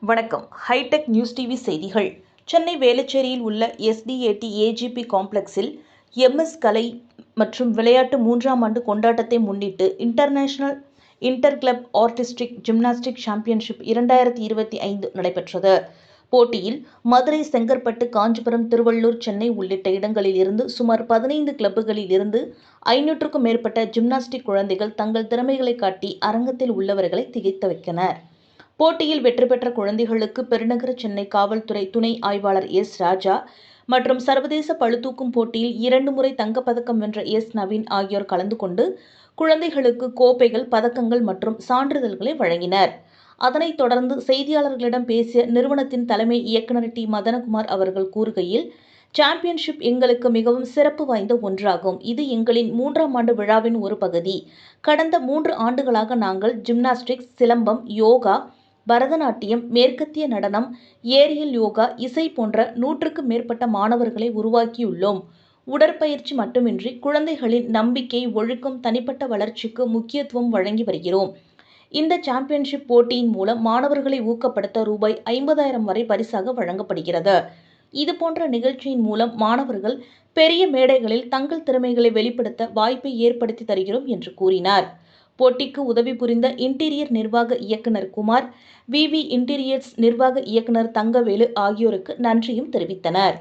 வணக்கம். Hitech news TV செய்திகள். சென்னை வேளச்சேரியில் உள்ள எஸ்டிஏடி ஏஜிபி காம்ப்ளெக்ஸில் எம்எஸ் கலை மற்றும் விளையாட்டு மூன்றாம் ஆண்டு கொண்டாட்டத்தை முன்னிட்டு international inter club artistic gymnastic championship இரண்டாயிரத்தி இருபத்தி ஐந்து நடைபெற்றது. போட்டியில் மதுரை செங்கற்பட்டு காஞ்சிபுரம் திருவள்ளூர் சென்னை உள்ளிட்ட இடங்களில் இருந்து சுமார் பதினைந்து கிளப்புகளில் இருந்து ஐநூற்றுக்கும் மேற்பட்ட ஜிம்னாஸ்டிக் குழந்தைகள் தங்கள் திறமைகளை காட்டி அரங்கத்தில் உள்ளவர்களை திகைத்து வைத்தனர். போட்டியில் வெற்றி பெற்ற குழந்தைகளுக்கு பெருநகர சென்னை காவல்துறை துணை ஆய்வாளர் எஸ் ராஜா மற்றும் சர்வதேச பளுதூக்கும் போட்டியில் இரண்டு முறை தங்கப்பதக்கம் வென்ற எஸ் நவீன் ஆகியோர் கலந்து கொண்டு குழந்தைகளுக்கு கோப்பைகள் பதக்கங்கள் மற்றும் சான்றிதழ்களை வழங்கினர். அதனைத் தொடர்ந்து செய்தியாளர்களிடம் பேசிய நிறுவனத்தின் தலைமை இயக்குநர் டி. மதனகுமார் அவர்கள் கூறுகையில் சாம்பியன்ஷிப் எங்களுக்கு மிகவும் சிறப்பு வாய்ந்த ஒன்றாகும். இது எங்களின் மூன்றாம் ஆண்டு விழாவின் ஒரு பகுதி. கடந்த மூன்று ஆண்டுகளாக நாங்கள் ஜிம்னாஸ்டிக்ஸ் சிலம்பம் யோகா பரதநாட்டியம் மேற்கத்திய நடனம் ஏரியல் யோகா இசை போன்ற நூற்றுக்கும் மேற்பட்ட மாணவர்களை உருவாக்கியுள்ளோம். உடற்பயிற்சி மட்டுமின்றி குழந்தைகளின் நம்பிக்கை ஒழுக்கம் தனிப்பட்ட வளர்ச்சிக்கு முக்கியத்துவம் வழங்கி வருகிறோம். இந்த சாம்பியன்ஷிப் போட்டியின் மூலம் மாணவர்களை ஊக்கப்படுத்த ரூபாய் ஐம்பதாயிரம் வரை பரிசாக வழங்கப்படுகிறது. இதுபோன்ற நிகழ்ச்சியின் மூலம் மாணவர்கள் பெரிய மேடைகளில் தங்கள் திறமைகளை வெளிப்படுத்த வாய்ப்பை ஏற்படுத்தி தருகிறோம் என்று கூறினார். போட்டிக்கு உதவி புரிந்த இன்டீரியர் நிர்வாக இயக்குனர் குமார் விவி இன்டீரியர்ஸ் நிர்வாக இயக்குனர் தங்கவேலு ஆகியோருக்கு நன்றியும் தெரிவித்தனர்.